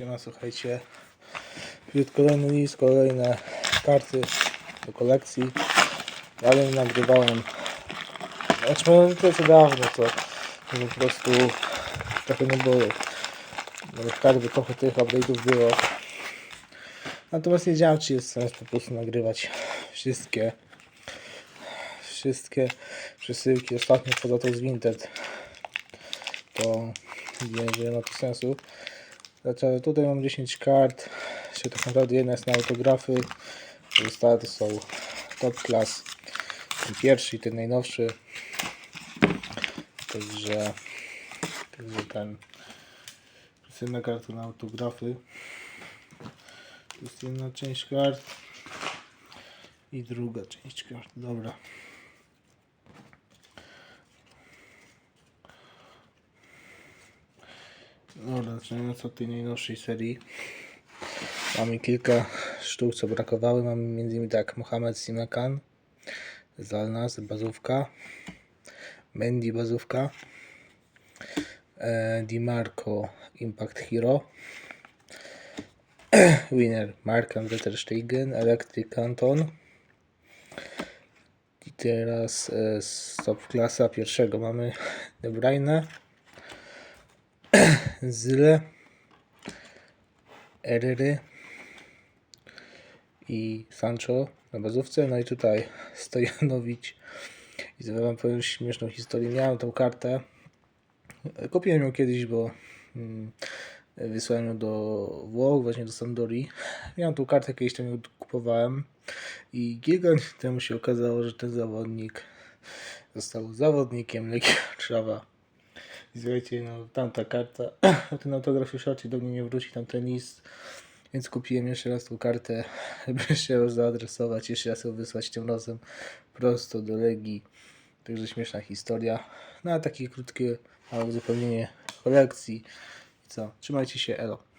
Siema, słuchajcie. Wśród kolejny list, kolejne karty do kolekcji. Ale nie nagrywałem. Znaczy, no, to co dawno, to, to po prostu trochę nie było. Nawet kart, trochę tych update'ów było. Natomiast nie wiedziałem, czy jest sens po prostu nagrywać wszystkie wszystkie przesyłki ostatnio poza tą z Vinted to nie, nie ma to sensu. Znaczy, tutaj mam 10 kart, się tak naprawdę jedna jest na autografy, pozostałe to są top class. Ten pierwszy i ten najnowszy. Także, także ten jedna karta na autografy. To jest jedna część kart i druga część kart. Dobra. Zaczynając od tej najnowszej serii. Mamy kilka sztuk, co brakowały. Mamy m.in. tak Mohamed Simakan z Alnas, bazówka. Mendy, bazówka. E, Di Marco, Impact Hero. Winner, Mark Andre Stegen, Electric Canton. I teraz e, z top klasa pierwszego mamy De Bruyne. Zyle, Eryry i Sancho na bazówce. No i tutaj Stojanowicz. I sobie wam powiem śmieszną historię. Miałem tą kartę. Kupiłem ją kiedyś, bo mm, wysłałem ją do Włoch, właśnie do Sampdori. Miałem tą kartę, kiedyś tam ją kupowałem. I dni temu się okazało, że ten zawodnik został zawodnikiem Legii Warszawa. I Słuchajcie, no tamta karta, ten autograf już raczej do mnie nie wróci, tam ten list. Więc kupiłem jeszcze raz tą kartę, żeby się ją zaadresować, jeszcze raz ją wysłać tym razem prosto do Legii. Także śmieszna historia. No a takie krótkie uzupełnienie kolekcji. I co? Trzymajcie się, elo.